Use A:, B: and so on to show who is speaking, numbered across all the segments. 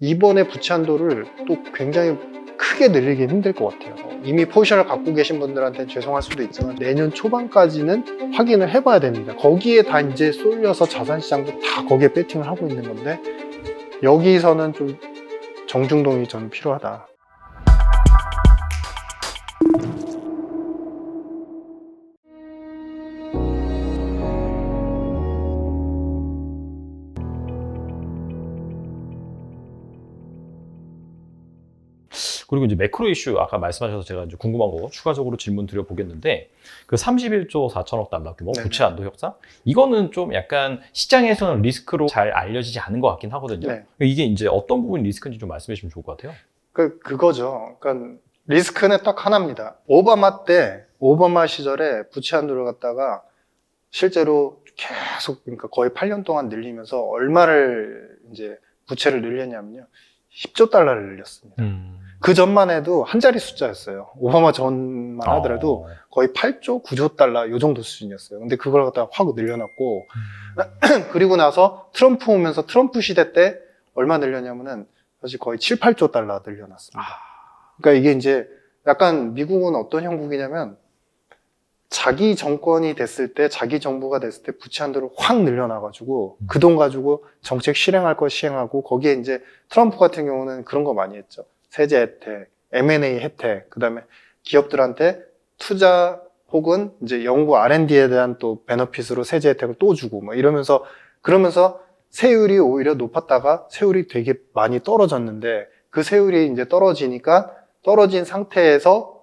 A: 이번에 부채 한도를 또 굉장히 크게 늘리긴 힘들 것 같아요. 이미 포지션을 갖고 계신 분들한테는 죄송할 수도 있지만 내년 초반까지는 확인을 해봐야 됩니다. 거기에 다 이제 쏠려서 자산시장도 다 거기에 배팅을 하고 있는 건데 여기서는 좀 정중동이 저는 필요하다.
B: 그리고 이제 매크로 이슈 아까 말씀하셔서 제가 이제 궁금한 거 추가적으로 질문 드려 보겠는데 그 31조 4천억 달러 규모
A: 네네.
B: 부채 한도 협상 이거는 좀 약간 시장에서는 리스크로 잘 알려지지 않은 것 같긴 하거든요.
A: 네.
B: 이게 이제 어떤 부분이 리스크인지 좀 말씀해 주시면 좋을 것 같아요.
A: 그, 그거죠. 그러니까 리스크는 딱 하나입니다. 오바마 때, 오바마 시절에 부채 한도를 갖다가 실제로 계속, 그러니까 거의 8년 동안 늘리면서 얼마를 이제 부채를 늘렸냐면요. 10조 달러를 늘렸습니다. 그 전만 해도 한 자리 숫자였어요. 오바마 전만 하더라도
B: 어.
A: 거의 8조, 9조 달러 요 정도 수준이었어요. 근데 그걸 갖다가 확 늘려놨고 그리고 나서 트럼프 오면서 트럼프 시대 때 얼마 늘렸냐면은 사실 거의 7, 8조 달러 늘려놨습니다. 그러니까 이게 이제 약간 미국은 어떤 형국이냐면 자기 정권이 됐을 때, 자기 정부가 됐을 때 부채 한도를 확 늘려놔가지고
B: 음.
A: 그돈 가지고 정책 실행할 거 시행하고 거기에 이제 트럼프 같은 경우는 그런 거 많이 했죠. 세제 혜택, M&A 혜택, 그 다음에 기업들한테 투자 혹은 이제 연구 R&D에 대한 또 베너핏으로 세제 혜택을 또 주고 뭐 이러면서 그러면서 세율이 오히려 높았다가 세율이 되게 많이 떨어졌는데 그 세율이 이제 떨어지니까 떨어진 상태에서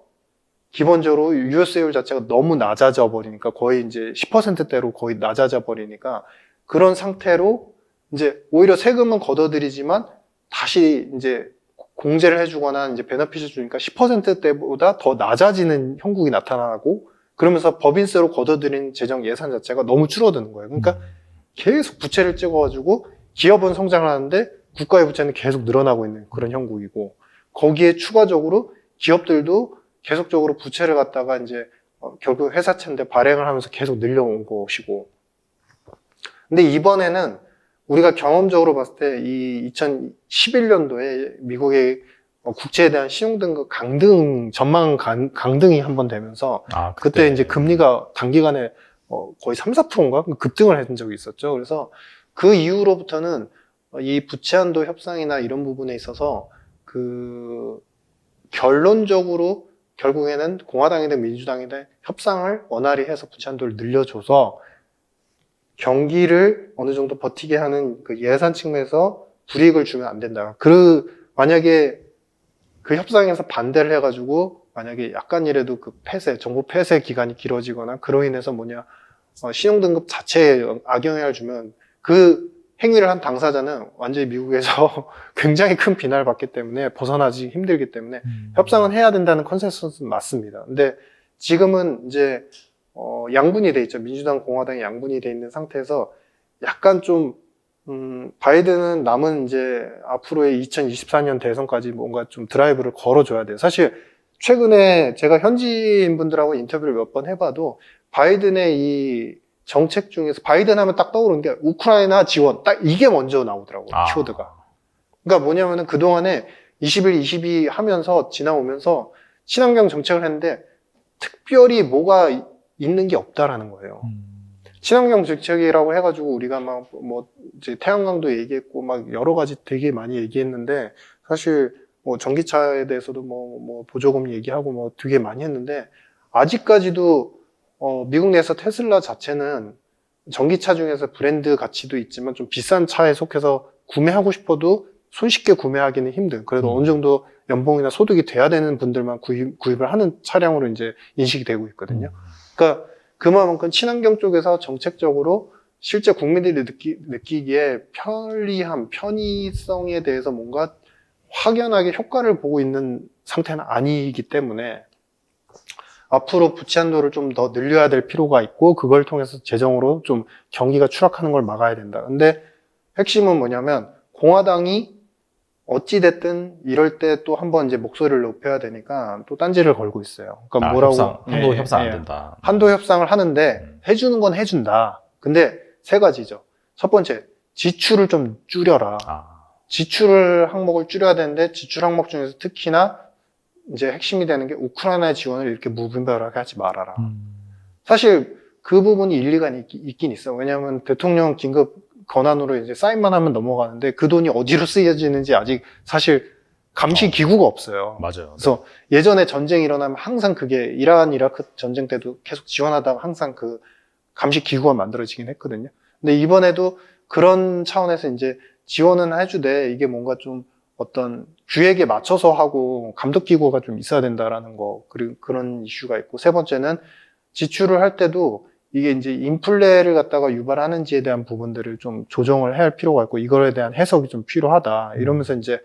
A: 기본적으로 유효세율 자체가 너무 낮아져 버리니까 거의 이제 10%대로 거의 낮아져 버리니까 그런 상태로 이제 오히려 세금은 걷어들이지만 다시 이제 공제를 해주거나 이제 베너핏을 주니까 10%대보다 더 낮아지는 형국이 나타나고 그러면서 법인세로 걷어들인 재정 예산 자체가 너무 줄어드는 거예요. 그러니까
B: 음.
A: 계속 부채를 찍어가지고 기업은 성장을 하는데 국가의 부채는 계속 늘어나고 있는 그런 형국이고 거기에 추가적으로 기업들도 계속적으로 부채를 갖다가 이제 어, 결국 회사채인데 발행을 하면서 계속 늘려온 것이고 근데 이번에는 우리가 경험적으로 봤을 때 이 2011년도에 미국의 어, 국채에 대한 신용등급 강등 전망 강, 강등이 한 번 되면서
B: 아,
A: 그때 이제 금리가 단기간에 어, 거의 3, 4%인가 급등을 했던 적이 있었죠. 그래서 그 이후로부터는 어, 이 부채 한도 협상이나 이런 부분에 있어서 그 결론적으로 결국에는 공화당이든 민주당이든 협상을 원활히 해서 부채 한도를 늘려줘서 경기를 어느 정도 버티게 하는 그 예산 측면에서 불이익을 주면 안 된다. 그 만약에 그 협상에서 반대를 해가지고 만약에 약간이라도 그 폐쇄, 정부 폐쇄 기간이 길어지거나 그로 인해서 뭐냐 어, 신용등급 자체에 악영향을 주면 그 행위를 한 당사자는 완전히 미국에서 굉장히 큰 비난을 받기 때문에 벗어나지 힘들기 때문에
B: 음.
A: 협상은 해야 된다는 컨센서스는 맞습니다. 근데 지금은 이제 어, 양분이 돼 있죠. 민주당, 공화당이 양분이 돼 있는 상태에서 약간 좀 음, 바이든은 남은 이제 앞으로의 2024년 대선까지 뭔가 좀 드라이브를 걸어줘야 돼요. 사실 최근에 제가 현지인 분들하고 인터뷰를 몇 번 해봐도 바이든의 이 정책 중에서 바이든 하면 딱 떠오르는 게 우크라이나 지원 딱 이게 먼저 나오더라고요.
B: 아.
A: 키워드가. 그러니까 뭐냐면은 그동안에 21, 22 하면서 지나오면서 친환경 정책을 했는데 특별히 뭐가 이- 있는 게 없다라는 거예요.
B: 음.
A: 친환경 정책이라고 해가지고 우리가 막 뭐 이제 태양광도 얘기했고 막 여러 가지 되게 많이 얘기했는데 사실 뭐 전기차에 대해서도 뭐, 뭐 보조금 얘기하고 뭐 되게 많이 했는데 아직까지도 어 미국 내에서 테슬라 자체는 전기차 중에서 브랜드 가치도 있지만 좀 비싼 차에 속해서 구매하고 싶어도 손쉽게 구매하기는 힘든 그래도
B: 음.
A: 어느 정도 연봉이나 소득이 돼야 되는 분들만 구입, 구입을 하는 차량으로 이제 인식이 되고 있거든요. 그러니까 그만큼 친환경 쪽에서 정책적으로 실제 국민들이 느끼, 느끼 기에 편리함, 편의성에 대해서 뭔가 확연하게 효과를 보고 있는 상태는 아니기 때문에 앞으로 부채 한도를 좀 더 늘려야 될 필요가 있고 그걸 통해서 재정으로 좀 경기가 추락하는 걸 막아야 된다. 근데 핵심은 뭐냐면 공화당이 어찌됐든 이럴 때 또 한번 이제 목소리를 높여야 되니까 또 딴지를 걸고 있어요. 그러니까
B: 아,
A: 뭐라고
B: 협상, 한도
A: 예,
B: 협상 안
A: 예.
B: 된다.
A: 한도 협상을 하는데
B: 음.
A: 해주는 건 해준다. 근데 세 가지죠. 첫 번째, 지출을 좀 줄여라.
B: 아,
A: 지출 항목을 줄여야 되는데 지출 항목 중에서 특히나 이제 핵심이 되는 게 우크라이나 지원을 이렇게 무분별하게 하지 말아라.
B: 음.
A: 사실 그 부분이 일리가 있, 있긴 있어. 왜냐하면 대통령 긴급 권한으로 이제 사인만 하면 넘어가는데 그 돈이 어디로 쓰여지는지 아직 사실 감시
B: 어.
A: 기구가 없어요.
B: 맞아요.
A: 그래서 예전에 전쟁이 일어나면 항상 그게 이란 이라크 전쟁 때도 계속 지원하다가 항상 그 감시 기구가 만들어지긴 했거든요. 근데 이번에도 그런 차원에서 이제 지원은 해주되 이게 뭔가 좀 어떤 규획에 맞춰서 하고 감독 기구가 좀 있어야 된다라는 거 그리고 그런 이슈가 있고 세 번째는 지출을 할 때도 이게 이제 인플레를 갖다가 유발하는지에 대한 부분들을 좀 조정을 해야 할 필요가 있고 이거에 대한 해석이 좀 필요하다 이러면서 이제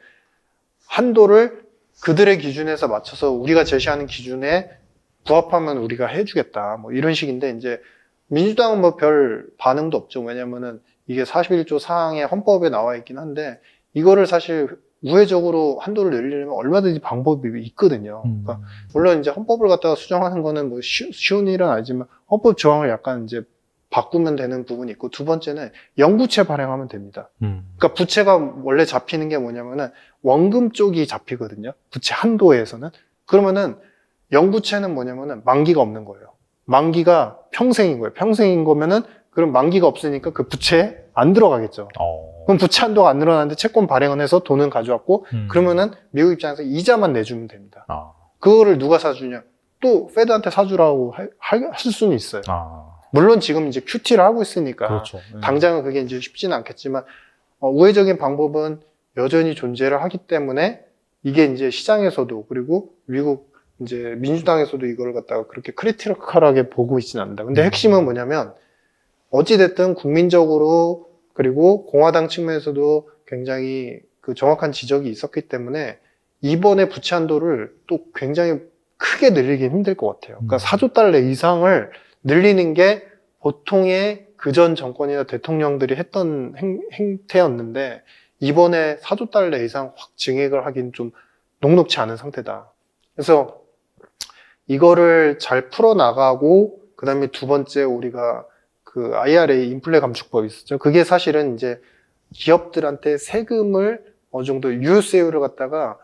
A: 한도를 그들의 기준에서 맞춰서 우리가 제시하는 기준에 부합하면 우리가 해주겠다 뭐 이런 식인데 이제 민주당은 뭐 별 반응도 없죠 왜냐면은 이게 41조 사항에 헌법에 나와 있긴 한데 이거를 사실 우회적으로 한도를 내리려면 얼마든지 방법이 있거든요.
B: 음.
A: 그러니까 물론 이제 헌법을 갖다가 수정하는 거는 뭐 쉬, 쉬운 일은 아니지만 헌법 조항을 약간 이제 바꾸면 되는 부분이 있고 두 번째는 영부채 발행하면 됩니다.
B: 음.
A: 그러니까 부채가 원래 잡히는 게 뭐냐면은 원금 쪽이 잡히거든요. 부채 한도에서는 그러면은 영부채는 뭐냐면은 만기가 없는 거예요. 만기가 평생인 거예요. 평생인 거면은 그럼 만기가 없으니까 그 부채에 안 들어가겠죠.
B: 어.
A: 그럼 부채 한도가 안 늘어나는데 채권 발행을 해서 돈은 가져왔고
B: 음.
A: 그러면은 미국 입장에서 이자만 내주면 됩니다.
B: 아.
A: 그거를 누가 사주냐? 또 페드한테 사주라고 할, 할 수는 있어요.
B: 아.
A: 물론 지금 이제 QT를 하고 있으니까
B: 그렇죠. 음.
A: 당장은 그게 이제 쉽지는 않겠지만 어, 우회적인 방법은 여전히 존재를 하기 때문에 이게 이제 시장에서도 그리고 미국 이제 민주당에서도 이걸 갖다가 그렇게 크리티컬하게 보고 있지는 않는다. 근데
B: 음.
A: 핵심은 뭐냐면 어찌됐든 국민적으로 그리고 공화당 측면에서도 굉장히 그 정확한 지적이 있었기 때문에 이번에 부채 한도를 또 굉장히 크게 늘리긴 힘들 것 같아요. 그러니까
B: 음.
A: 4조 달러 이상을 늘리는 게 보통의 그전 정권이나 대통령들이 했던 행, 행태였는데 이번에 4조 달러 이상 확 증액을 하긴 좀 녹록치 않은 상태다. 그래서 이거를 잘 풀어나가고 그다음에 두 번째 우리가 그 IRA 인플레 감축법이 있었죠. 그게 사실은 이제 기업들한테 세금을 어느 정도 유효세율을 갖다가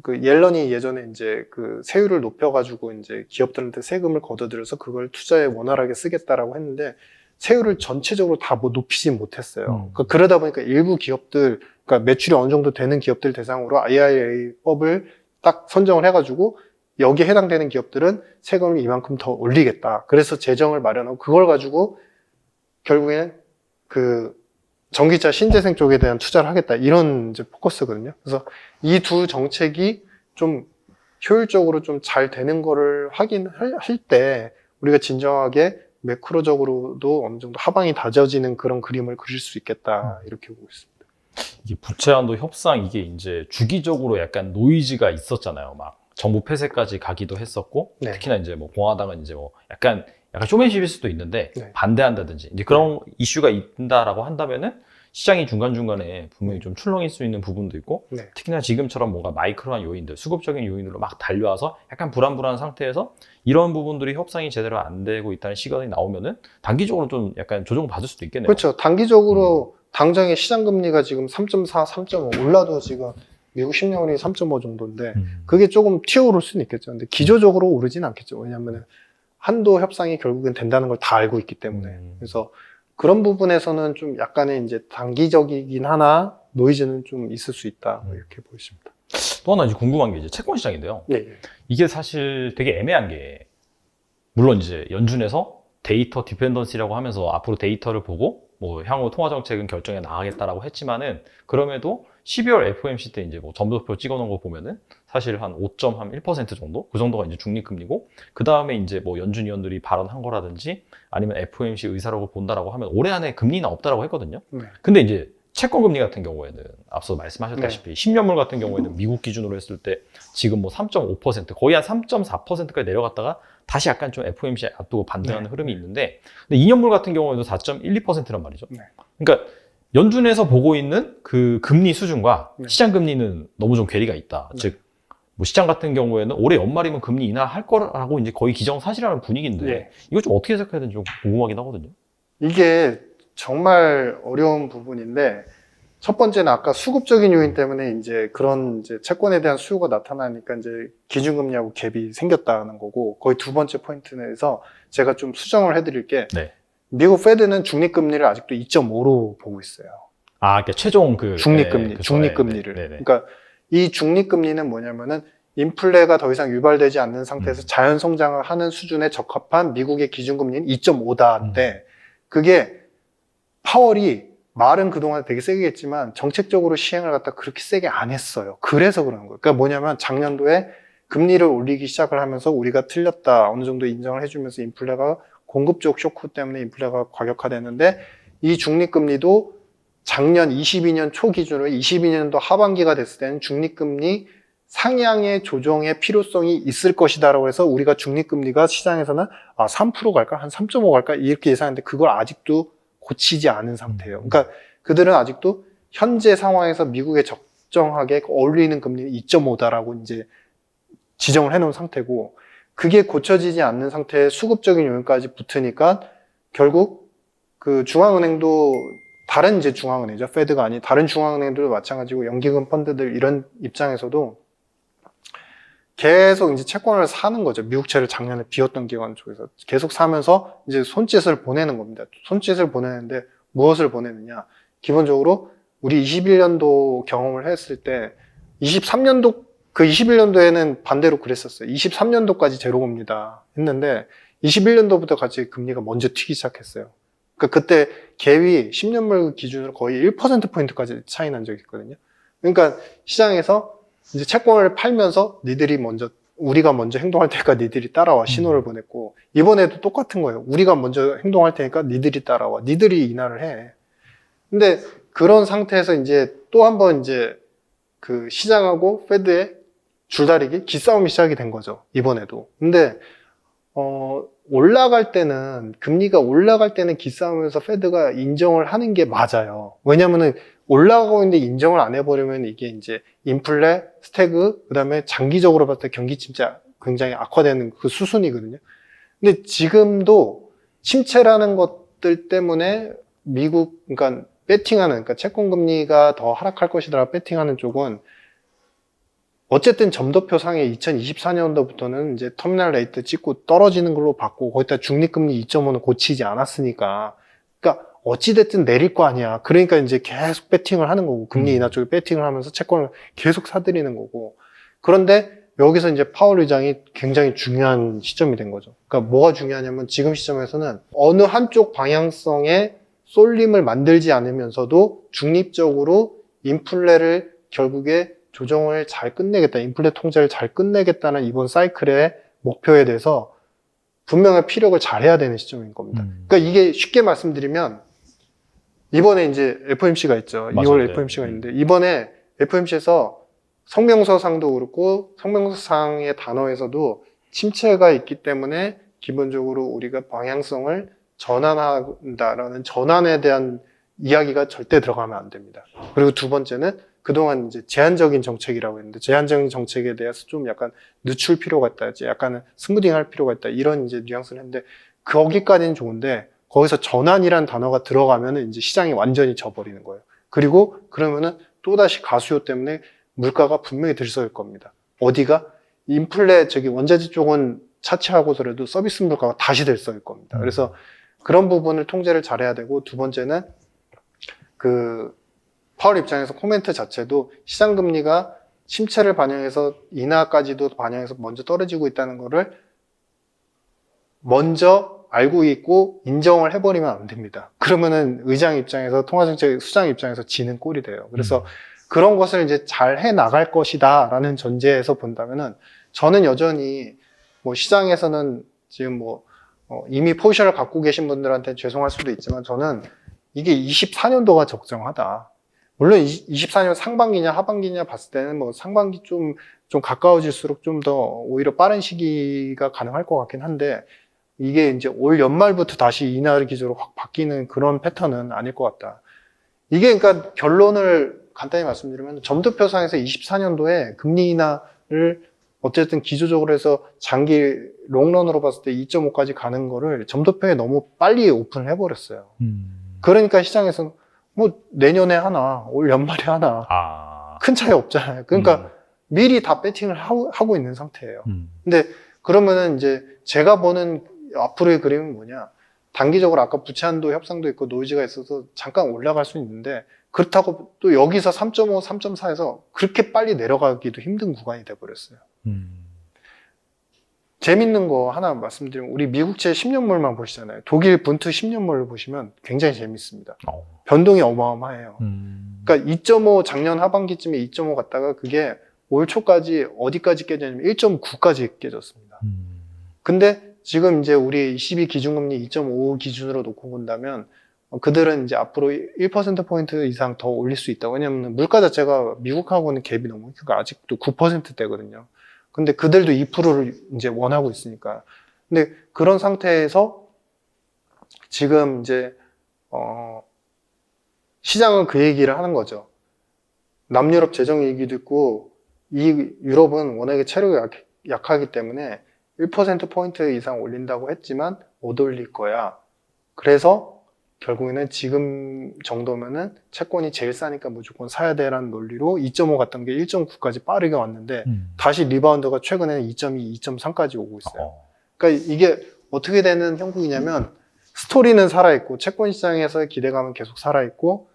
A: 그 옐런이 예전에 이제 그 세율을 높여가지고 이제 기업들한테 세금을 걷어들여서 그걸 투자에 원활하게 쓰겠다라고 했는데 세율을 전체적으로 다 뭐 높이진 못했어요.
B: 음.
A: 그러니까 그러다 보니까 일부 기업들, 그러니까 매출이 어느 정도 되는 기업들 대상으로 IRA법을 딱 선정을 해가지고 여기에 해당되는 기업들은 세금을 이만큼 더 올리겠다. 그래서 재정을 마련하고 그걸 가지고 결국에는 그 전기차 신재생 쪽에 대한 투자를 하겠다. 이런 이제 포커스거든요. 그래서 이 두 정책이 좀 효율적으로 좀 잘 되는 거를 확인할 때 우리가 진정하게 매크로적으로도 어느 정도 하방이 다져지는 그런 그림을 그릴 수 있겠다. 이렇게 보고 있습니다.
B: 이게 부채한도 협상 이게 이제 주기적으로 약간 노이즈가 있었잖아요. 막 정부 폐쇄까지 가기도 했었고
A: 네.
B: 특히나 이제 뭐 공화당은 이제 뭐 약간 약간 쇼맨십일 수도 있는데
A: 네.
B: 반대한다든지 이제 그런 이슈가 있다라고 한다면은 시장이 중간 중간에 분명히 좀 출렁일 수 있는 부분도 있고
A: 네.
B: 특히나 지금처럼 뭔가 마이크로한 요인들, 수급적인 요인으로 막 달려와서 약간 불안불안한 상태에서 이런 부분들이 협상이 제대로 안 되고 있다는 시각이 나오면은 단기적으로 좀 약간 조정 받을 수도 있겠네요.
A: 그렇죠. 단기적으로 당장의 시장 금리가 지금 3.4, 3.5 올라도 지금 미국 10년이 3.5 정도인데
B: 음.
A: 그게 조금 튀어오를 수는 있겠죠. 근데 기조적으로 오르진 않겠죠. 왜냐하면 한도 협상이 결국엔 된다는 걸 다 알고 있기 때문에.
B: 음.
A: 그래서 그런 부분에서는 좀 약간의 이제 단기적이긴 하나 노이즈는 좀 있을 수 있다. 뭐 이렇게 보입니다.
B: 또 하나 이제 궁금한 게 이제 채권 시장인데요.
A: 네.
B: 이게 사실 되게 애매한 게 물론 이제 연준에서 데이터 디펜던시라고 하면서 앞으로 데이터를 보고 뭐 향후 통화 정책은 결정해 나가겠다라고 했지만은 그럼에도 12월 FOMC 때 이제 뭐 점도표 찍어놓은 거 보면은 사실 한 5.1% 정도 그 정도가 이제 중립금리고 그 다음에 이제 뭐 연준 위원들이 발언한 거라든지 아니면 FOMC 의사라고 본다라고 하면 올해 안에 금리는 없다라고 했거든요.
A: 네.
B: 근데 이제 채권 금리 같은 경우에는 앞서 말씀하셨다시피 10년물 같은 경우에는 미국 기준으로 했을 때 지금 뭐 3.5% 거의 한 3.4%까지 내려갔다가 다시 약간 좀 FOMC 앞두고 반등하는 흐름이 있는데 근데 2년물 같은 경우에도 4.12%란 말이죠.
A: 네.
B: 그러니까 연준에서 보고 있는 그 금리 수준과
A: 네.
B: 시장 금리는 너무 좀 괴리가 있다.
A: 네.
B: 즉, 뭐 시장 같은 경우에는 올해 연말이면 금리 인하할 거라고 이제 거의 기정사실화는 분위기인데
A: 네.
B: 이거 좀 어떻게 해석해야 되는지 좀 궁금하긴 하거든요.
A: 이게 정말 어려운 부분인데 첫 번째는 아까 수급적인 요인 때문에 이제 그런 이제 채권에 대한 수요가 나타나니까 이제 기준금리하고 갭이 생겼다는 거고 거의 두 번째 포인트에서 제가 좀 수정을 해드릴 게
B: 네.
A: 미국 페드는 중립금리를 아직도 2.5로 보고 있어요.
B: 아, 그러니까 최종 그
A: 중립금리,
B: 네, 그쵸.
A: 중립금리를.
B: 네, 네, 네.
A: 그러니까 이 중립금리는 뭐냐면은 인플레가 더 이상 유발되지 않는 상태에서
B: 음.
A: 자연 성장을 하는 수준에 적합한 미국의 기준금리는 2.5다인데
B: 음.
A: 그게 파월이 말은 그동안 되게 세게 했지만 정책적으로 시행을 갖다 그렇게 세게 안 했어요. 그래서 그런 거예요. 그러니까 뭐냐면 작년도에 금리를 올리기 시작을 하면서 우리가 틀렸다 어느 정도 인정을 해주면서 인플레가 공급적 쇼크 때문에 인플레가 과격화됐는데 이 중립금리도 작년 22년 초 기준으로 22년도 하반기가 됐을 때는 중립금리 상향의 조정의 필요성이 있을 것이다라고 해서 우리가 중립금리가 시장에서는 아, 3% 갈까? 한 3.5 갈까? 이렇게 예상했는데 그걸 아직도 고치지 않은 상태예요. 그러니까 그들은 아직도 현재 상황에서 미국에 적정하게 어울리는 금리는 2.5다라고 이제 지정을 해놓은 상태고 그게 고쳐지지 않는 상태에 수급적인 요인까지 붙으니까 결국 그 중앙은행도 다른 이제 중앙은행이죠. 페드가 아닌 다른 중앙은행들도 마찬가지고 연기금 펀드들 이런 입장에서도 계속 이제 채권을 사는 거죠. 미국채를 작년에 비었던 기관 쪽에서 계속 사면서 이제 손짓을 보내는 겁니다. 손짓을 보내는데 무엇을 보내느냐? 기본적으로 우리 21년도 경험을 했을 때 23년도 그 21년도에는 반대로 그랬었어요. 23년도까지 제로금리다 했는데 21년도부터 같이 금리가 먼저 튀기 시작했어요. 그러니까 그때 갭이 10년물 기준으로 거의 1%포인트까지 차이 난 적이 있거든요. 그러니까 시장에서 이제 채권을 팔면서 니들이 먼저 우리가 먼저 행동할 테니까 니들이 따라와 신호를 보냈고 이번에도 똑같은 거예요. 우리가 먼저 행동할 테니까 니들이 따라와. 니들이 인하를 해. 근데 그런 상태에서 이제 또 한번 이제 그 시장하고 페드의 줄다리기 기싸움이 시작이 된 거죠. 이번에도. 근데 어 올라갈 때는 금리가 올라갈 때는 기싸움에서 페드가 인정을 하는 게 맞아요. 왜냐면은 올라가고 있는데 인정을 안 해버리면 이게 이제 인플레, 스태그, 그 다음에 장기적으로 봤을 때 경기 침체 굉장히 악화되는 그 수순이거든요. 근데 지금도 침체라는 것들 때문에 미국, 그러니까 배팅하는, 그러니까 채권 금리가 더 하락할 것이더라 배팅하는 쪽은 어쨌든 점도표 상에 2024년도부터는 이제 터미널 레이트 찍고 떨어지는 걸로 봤고 거기다 중립금리 2.5는 고치지 않았으니까 그러니까 어찌됐든 내릴 거 아니야. 그러니까 이제 계속 배팅을 하는 거고 금리
B: 음.
A: 인하 쪽에 배팅을 하면서 채권을 계속 사들이는 거고 그런데 여기서 이제 파월 의장이 굉장히 중요한 시점이 된 거죠. 그러니까 뭐가 중요하냐면 지금 시점에서는 어느 한쪽 방향성의 쏠림을 만들지 않으면서도 중립적으로 인플레를 결국에 조정을 잘 끝내겠다, 인플레 통제를 잘 끝내겠다는 이번 사이클의 목표에 대해서 분명히 피력을 잘 해야 되는 시점인 겁니다.
B: 음.
A: 그러니까 이게 쉽게 말씀드리면 이번에 이제 FMC가 있죠.
B: 맞아요.
A: 2월
B: 네.
A: FMC가
B: 음.
A: 있는데 이번에 FMC에서 성명서상도 그렇고 성명서상의 단어에서도 침체가 있기 때문에 기본적으로 우리가 방향성을 전환한다라는 전환에 대한 이야기가 절대 들어가면 안 됩니다. 그리고 두 번째는 그동안 이제 제한적인 정책이라고 했는데 제한적인 정책에 대해서 좀 약간 늦출 필요가 있다. 이제 약간 스무딩 할 필요가 있다. 이런 이제 뉘앙스를 했는데 거기까지는 좋은데 거기서 전환이란 단어가 들어가면은 이제 시장이 완전히 져버리는 거예요. 그리고 그러면은 또 다시 가수요 때문에 물가가 분명히 들썩일 겁니다. 어디가? 인플레 저기 원자재 쪽은 차치하고서라도 서비스 물가가 다시 들썩일 겁니다. 그래서 그런 부분을 통제를 잘해야 되고 두 번째는 그 파월 입장에서 코멘트 자체도 시장 금리가 침체를 반영해서 인하까지도 반영해서 먼저 떨어지고 있다는 거를 먼저 알고 있고 인정을 해버리면 안 됩니다. 그러면은 의장 입장에서 통화정책 수장 입장에서 지는 꼴이 돼요. 그래서
B: 음.
A: 그런 것을 이제 잘 해 나갈 것이다라는 전제에서 본다면은 저는 여전히 뭐 시장에서는 지금 뭐 어, 이미 포지션을 갖고 계신 분들한테 죄송할 수도 있지만 저는 이게 24년도가 적정하다. 물론 24년 상반기냐 하반기냐 봤을 때는 뭐 상반기 좀, 좀 가까워질수록 좀 더 오히려 빠른 시기가 가능할 것 같긴 한데 이게 이제 올 연말부터 다시 인하를 기조로 확 바뀌는 그런 패턴은 아닐 것 같다. 이게 그러니까 결론을 간단히 말씀드리면 점도표상에서 24년도에 금리 인하를 어쨌든 기조적으로 해서 장기 롱런으로 봤을 때 2.5까지 가는 거를 점도표에 너무 빨리 오픈을 해버렸어요.
B: 음.
A: 그러니까 시장에서는 뭐 내년에 하나, 올 연말에 하나
B: 아.
A: 큰 차이 없잖아요. 그러니까
B: 음.
A: 미리 다 배팅을 하고, 하고 있는 상태예요.
B: 음.
A: 근데 그러면은 이제 제가 보는 앞으로의 그림은 뭐냐? 단기적으로 아까 부채한도 협상도 있고 노이즈가 있어서 잠깐 올라갈 수 있는데 그렇다고 또 여기서 3.5, 3.4에서 그렇게 빨리 내려가기도 힘든 구간이 돼 버렸어요.
B: 음.
A: 재밌는 거 하나 말씀드리면 우리 미국채 10년물만 보시잖아요. 독일 분투 10년물을 보시면 굉장히 재밌습니다.
B: 어.
A: 변동이 어마어마해요.
B: 음.
A: 그러니까 2.5 작년 하반기쯤에 2.5 갔다가 그게 올 초까지 어디까지 깨졌냐면 1.9까지 깨졌습니다.
B: 음.
A: 근데 지금 이제 우리 22 기준금리 2.5 기준으로 놓고 본다면 어, 그들은 이제 앞으로 1%포인트 이상 더 올릴 수 있다. 왜냐면 물가 자체가 미국하고는 갭이 너무, 그러니까 아직도 9%대거든요. 근데 그들도 2%를 이제 원하고 있으니까. 근데 그런 상태에서 지금 이제, 어, 시장은 그 얘기를 하는 거죠. 남유럽 재정 얘기도 있고, 이 유럽은 워낙에 체력이 약, 약하기 때문에 1%포인트 이상 올린다고 했지만 못 올릴 거야. 그래서 결국에는 지금 정도면은 채권이 제일 싸니까 무조건 사야 돼라는 논리로 2.5 갔던 게 1.9까지 빠르게 왔는데
B: 음.
A: 다시 리바운드가 최근에는 2.2, 2.3까지 오고 있어요.
B: 어.
A: 그러니까 이게 어떻게 되는 형국이냐면 스토리는 살아있고 채권 시장에서의 기대감은 계속 살아있고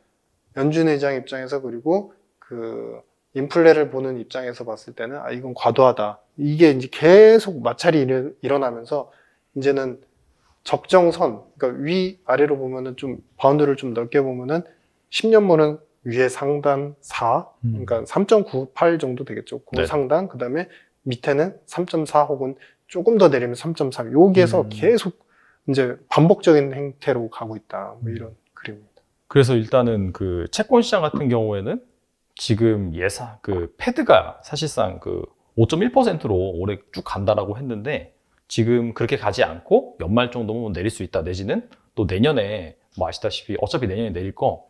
A: 연준 의장 입장에서 그리고 그 인플레를 보는 입장에서 봤을 때는 아 이건 과도하다 이게 이제 계속 마찰이 일- 일어나면서 이제는 적정선 그러니까 위 아래로 보면은 좀 바운드를 좀 넓게 보면은 10년물은 위에 상단 4
B: 음.
A: 그러니까 3.98 정도 되겠죠 그
B: 네.
A: 상단 그 다음에 밑에는 3.4 혹은 조금 더 내리면 3.3 여기에서
B: 음.
A: 계속 이제 반복적인 행태로 가고 있다 뭐 이런 그림입니다.
B: 그래서 일단은 그 채권 시장 같은 경우에는 지금 예상 그 패드가 사실상 그 5.1%로 올해 쭉 간다라고 했는데 지금 그렇게 가지 않고 연말 정도면 내릴 수 있다. 내지는 또 내년에 뭐 아시다시피 어차피 내년에 내릴 거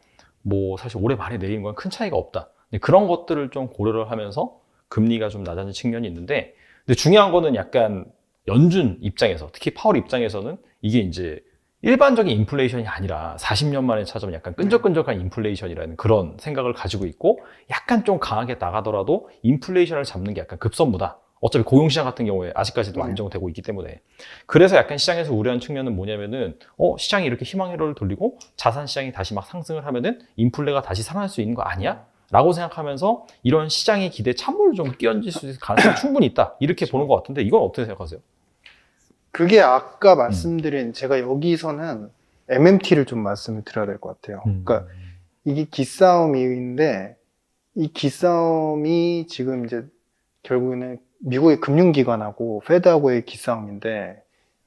B: 뭐 사실 올해 말에 내리는 건큰 차이가 없다. 근데 그런 것들을 좀 고려를 하면서 금리가 좀 낮아진 측면이 있는데 근데 중요한 거는 약간 연준 입장에서 특히 파월 입장에서는 이게 이제 일반적인 인플레이션이 아니라 40년 만에 찾아온 약간 끈적끈적한 인플레이션이라는 그런 생각을 가지고 있고 약간 좀 강하게 나가더라도 인플레이션을 잡는 게 약간 급선무다. 어차피 고용시장 같은 경우에 아직까지도
A: 네.
B: 안정되고 있기 때문에 그래서 약간 시장에서 우려한 측면은 뭐냐면은 어 시장이 이렇게 희망 회로를 돌리고 자산 시장이 다시 막 상승을 하면은 인플레가 다시 살아날 수 있는 거 아니야? 라고 생각하면서 이런 시장의 기대 찬물을 좀 끼얹을 수 있을 가능성이 충분히 있다 이렇게 보는 것 같은데 이건 어떻게 생각하세요?
A: 그게 아까
B: 음.
A: 말씀드린 제가 여기서는 MMT를 좀 말씀을 드려야 될 것 같아요. 그러니까 이게 기싸움인데 이 기싸움이 지금 이제 결국에는 미국의 금융기관하고 페드하고의 기싸움인데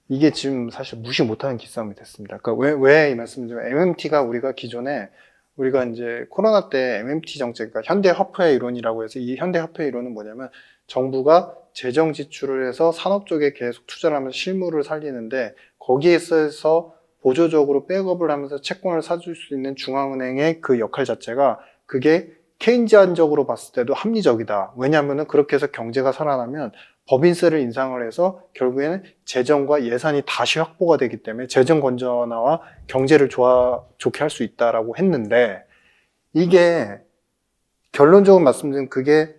A: 이게 지금 사실 무시 못하는 기싸움이 됐습니다. 그러니까 왜 왜 이 말씀드리면 MMT가 우리가 기존에 우리가 이제 코로나 때 MMT 정책, 그러니까 현대 화폐 이론이라고 해서 이 현대 화폐 이론은 뭐냐면 정부가 재정 지출을 해서 산업 쪽에 계속 투자를 하면서 실물을 살리는데 거기에 있어서 보조적으로 백업을 하면서 채권을 사줄 수 있는 중앙은행의 그 역할 자체가 그게 케인지안적으로 봤을 때도 합리적이다. 왜냐하면은 그렇게 해서 경제가 살아나면 법인세를 인상을 해서 결국에는 재정과 예산이 다시 확보가 되기 때문에 재정 건전화와 경제를 좋아 좋게 할 수 있다라고 했는데 이게 결론적으로 말씀드리면 그게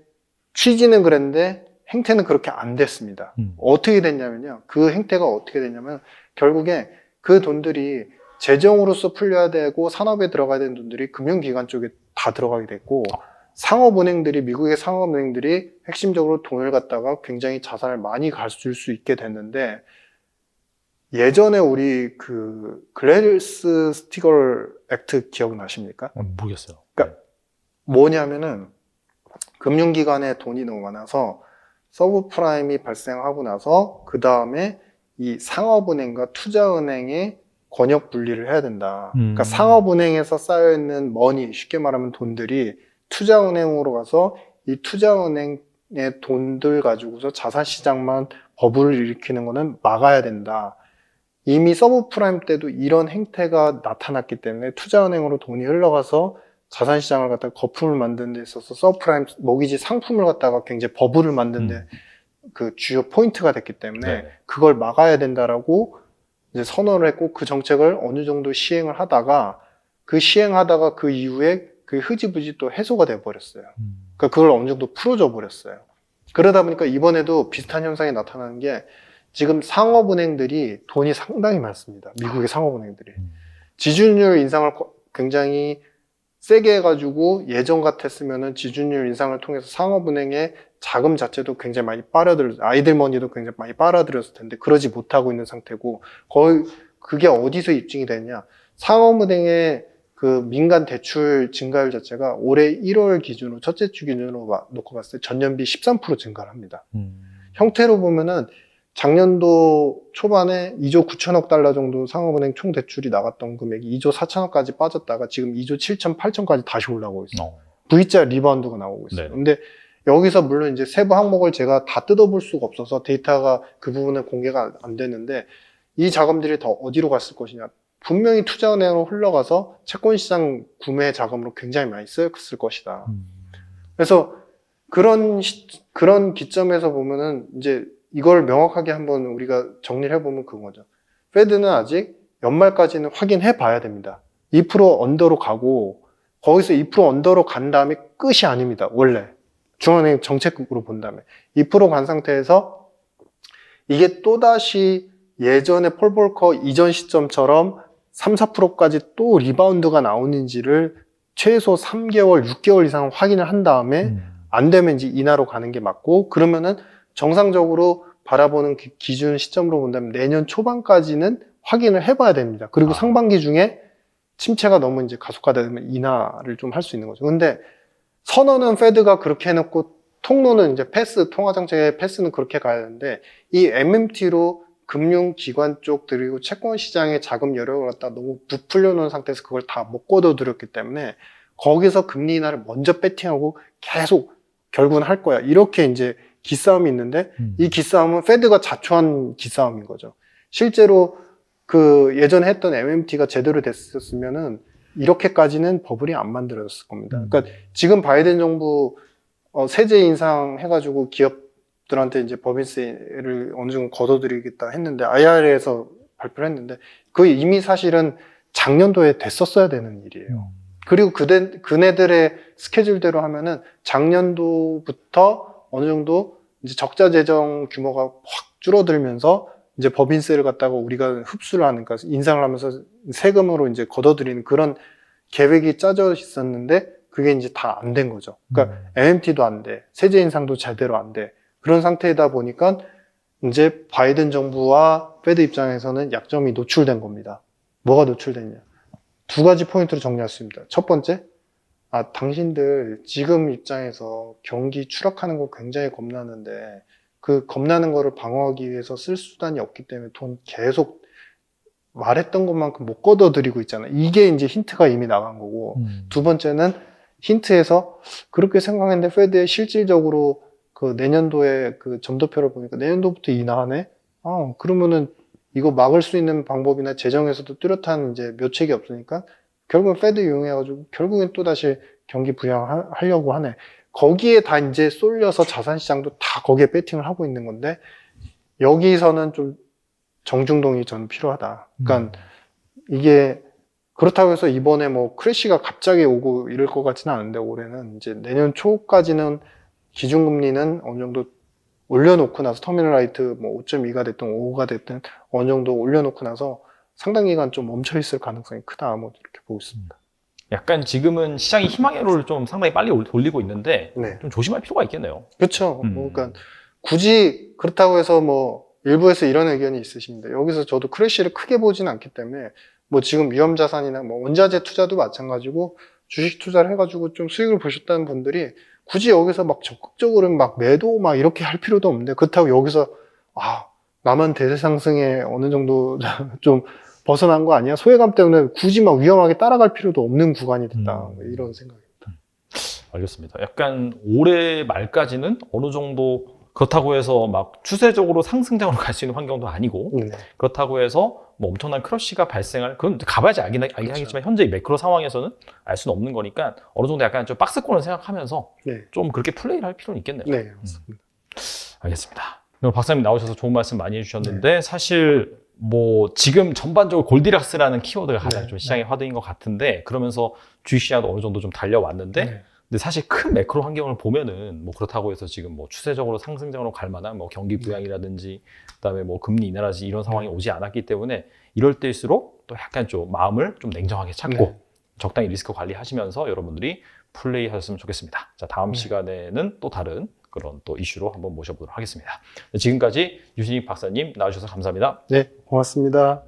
A: 취지는 그랬는데 행태는 그렇게 안 됐습니다.
B: 음.
A: 어떻게 됐냐면요. 그 행태가 어떻게 됐냐면 결국에 그 돈들이 재정으로서 풀려야 되고 산업에 들어가야 되는 돈들이 금융기관 쪽에 다 들어가게 됐고 상업은행들이 미국의 상업은행들이 핵심적으로 돈을 갖다가 굉장히 자산을 많이 가질 수 있게 됐는데 예전에 우리 그 글래스 스티걸 액트 기억나십니까?
B: 어, 모르겠어요.
A: 그러니까 뭐냐면은 금융기관에 돈이 너무 많아서 서브프라임이 발생하고 나서 그 다음에 이 상업은행과 투자은행의 권역 분리를 해야 된다.
B: 음.
A: 그러니까 상업은행에서 쌓여있는 머니, 쉽게 말하면 돈들이 투자은행으로 가서 이 투자은행의 돈들 가지고서 자산시장만 버블을 일으키는 거는 막아야 된다. 이미 서브프라임 때도 이런 행태가 나타났기 때문에 투자은행으로 돈이 흘러가서 자산시장을 갖다가 거품을 만드는 데 있어서 서브프라임 모기지 상품을 갖다가 굉장히 버블을 만드는 데
B: 음.
A: 그 주요 포인트가 됐기 때문에
B: 네.
A: 그걸 막아야 된다라고 이제 선언을 했고 그 정책을 어느 정도 시행을 하다가 그 시행하다가 그 이후에 그 흐지부지 또 해소가 돼 버렸어요.
B: 음.
A: 그러니까 그걸 어느 정도 풀어줘 버렸어요. 그러다 보니까 이번에도 비슷한 현상이 나타나는 게 지금 상업은행들이 돈이 상당히 많습니다. 미국의 상업은행들이.
B: 음.
A: 지준율 인상을 거- 굉장히 세게 해가지고 예전 같았으면은 지준율 인상을 통해서 상업은행의 자금 자체도 굉장히 많이 빨아들, 아이들 머니도 굉장히 많이 빨아들였을 텐데 그러지 못하고 있는 상태고 거의 그게 어디서 입증이 되냐? 상업은행의 그 민간 대출 증가율 자체가 올해 1월 기준으로 첫째 주 기준으로 봐- 놓고 봤을 때 전년 비 13% 증가를 합니다.
B: 음.
A: 형태로 보면은 작년도 초반에 2조 9천억 달러 정도 상업은행 총 대출이 나갔던 금액이 2조 4천억까지 빠졌다가 지금 2조 7천 8천까지 다시 올라오고 있어요.
B: 어.
A: V자 리바운드가 나오고 있어요.
B: 네네.
A: 근데 여기서 물론 이제 세부 항목을 제가 다 뜯어볼 수가 없어서 데이터가 그 부분은 공개가 안 되는데 이 자금들이 더 어디로 갔을 것이냐. 분명히 투자 은행으로 흘러가서 채권 시장 구매 자금으로 굉장히 많이 쓰였을 것이다.
B: 음.
A: 그래서 그런 시- 그런 기점에서 보면은 이제 이걸 명확하게 한번 우리가 정리를 해보면 그거죠. 페드는 아직 연말까지는 확인해 봐야 됩니다. 2% 언더로 가고 거기서 2% 언더로 간 다음에 끝이 아닙니다. 원래 중앙은행 정책으로 본다면 2%간 상태에서 이게 또 다시 예전에 폴볼커 이전 시점처럼 3, 4%까지 또 리바운드가 나오는지를 최소 3개월, 6개월 이상 확인을 한 다음에
B: 음.
A: 안 되면 이제 인하로 가는 게 맞고 그러면은 정상적으로 바라보는 기- 기준 시점으로 본다면 내년 초반까지는 확인을 해봐야 됩니다. 그리고
B: 아.
A: 상반기 중에 침체가 너무 이제 가속화되면 인하를 좀 할 수 있는 거죠. 근데 선언은 페드가 그렇게 해놓고 통로는 이제 패스, 통화정책의 패스는 그렇게 가야 되는데 이 MMT로 금융기관 쪽 그리고 채권 시장의 자금 여력을 갖다 너무 부풀려 놓은 상태에서 그걸 다 못 걷어들였기 때문에 거기서 금리 인하를 먼저 배팅하고 계속 결국은 할 거야. 이렇게 이제 기싸움이 있는데
B: 음.
A: 이 기싸움은 페드가 자초한 기싸움인 거죠. 실제로 그 예전에 했던 MMT가 제대로 됐었으면은 이렇게까지는 버블이 안 만들어졌을 겁니다.
B: 음.
A: 그러니까 지금 바이든 정부 어, 세제 인상 해가지고 기업들한테 이제 법인세를 어느 정도 걷어들이겠다 했는데 IR에서 발표를 했는데 그 이미 사실은 작년도에 됐었어야 되는 일이에요. 그리고 그대, 그네들의 스케줄대로 하면은 작년도부터 어느 정도 이제 적자 재정 규모가 확 줄어들면서 이제 법인세를 갖다가 우리가 흡수를 하는, 그러니까 인상을 하면서 세금으로 이제 걷어들이는 그런 계획이 짜져 있었는데 그게 이제 다 안 된 거죠. 그러니까
B: 음.
A: MMT도 안 돼. 세제 인상도 제대로 안 돼. 그런 상태이다 보니까 이제 바이든 정부와 페드 입장에서는 약점이 노출된 겁니다. 뭐가 노출됐냐? 두 가지 포인트로 정리할 수 있습니다. 첫 번째, 아, 당신들 지금 입장에서 경기 추락하는 거 굉장히 겁나는데 그 겁나는 거를 방어하기 위해서 쓸 수단이 없기 때문에 돈 계속 말했던 것만큼 못 걷어들이고 있잖아요. 이게 이제 힌트가 이미 나간 거고
B: 음.
A: 두 번째는 힌트에서 그렇게 생각했는데 페드에 실질적으로 그 내년도에 그 점도표를 보니까 내년도부터 인하하네? 아, 그러면은 이거 막을 수 있는 방법이나 재정에서도 뚜렷한 이제 묘책이 없으니까 결국은 페드 이용해가지고 결국엔 또 다시 경기 부양하려고 하네. 거기에 다 이제 쏠려서 자산시장도 다 거기에 배팅을 하고 있는 건데 여기서는 좀 정중동이 저는 필요하다. 그러니까 이게 그렇다고 해서 이번에 뭐 크래시가 갑자기 오고 이럴 것 같지는 않은데 올해는 이제 내년 초까지는 기준금리는 어느 정도 올려놓고 나서 터미널 라이트 뭐 5.2가 됐든 5가 됐든 어느 정도 올려놓고 나서 상당 기간 좀 멈춰 있을 가능성이 크다 뭐 이렇게 보고 있습니다.
B: 약간 지금은 시장이 희망회로를 좀 상당히 빨리 올- 돌리고 있는데
A: 네,
B: 좀 조심할 필요가 있겠네요.
A: 그렇죠.
B: 음.
A: 뭐 그러니까 굳이 그렇다고 해서 뭐 일부에서 이런 의견이 있으십니다. 여기서 저도 크래시를 크게 보지는 않기 때문에 뭐 지금 위험 자산이나 뭐 원자재 투자도 마찬가지고 주식 투자를 해가지고 좀 수익을 보셨다는 분들이 굳이 여기서 막 적극적으로 막 매도 막 이렇게 할 필요도 없는데 그렇다고 여기서 아 나만 대세 상승에 어느 정도 좀 벗어난 거 아니야? 소외감 때문에 굳이 막 위험하게 따라갈 필요도 없는 구간이 됐다.
B: 음.
A: 뭐 이런 생각이.
B: 알겠습니다. 약간 올해 말까지는 어느 정도 그렇다고 해서 막 추세적으로 상승장으로 갈 수 있는 환경도 아니고
A: 네.
B: 그렇다고 해서 뭐 엄청난 크러쉬가 발생할 그건 가봐야지 알긴, 하- 알긴
A: 그렇죠.
B: 하겠지만 현재 이 매크로 상황에서는 알 수는 없는 거니까 어느 정도 약간 좀 박스권을 생각하면서
A: 네.
B: 좀 그렇게 플레이를 할 필요는 있겠네요.
A: 네, 맞습니다.
B: 알겠습니다. 오늘 박사님 나오셔서 좋은 말씀 많이 해주셨는데 사실 뭐 지금 전반적으로 골디락스라는 키워드가 가장
A: 네,
B: 좀 시장의 화두인 것 같은데 그러면서 주식 시장도 어느 정도 좀 달려왔는데
A: 네.
B: 근데 사실 큰 매크로 환경을 보면은 뭐 그렇다고 해서 지금 뭐 추세적으로 상승장으로 갈 만한 뭐 경기
A: 네.
B: 부양이라든지 그다음에 뭐 금리 인하라든지 이런 상황이 오지 않았기 때문에 이럴 때일수록 또 약간 좀 마음을 좀 냉정하게 찾고
A: 네.
B: 적당히 리스크 관리하시면서 여러분들이 플레이 하셨으면 좋겠습니다. 자, 다음
A: 네.
B: 시간에는 또 다른 그런 또 이슈로 한번 모셔보도록 하겠습니다. 네, 지금까지 유신익 박사님 나와주셔서 감사합니다.
A: 네, 고맙습니다.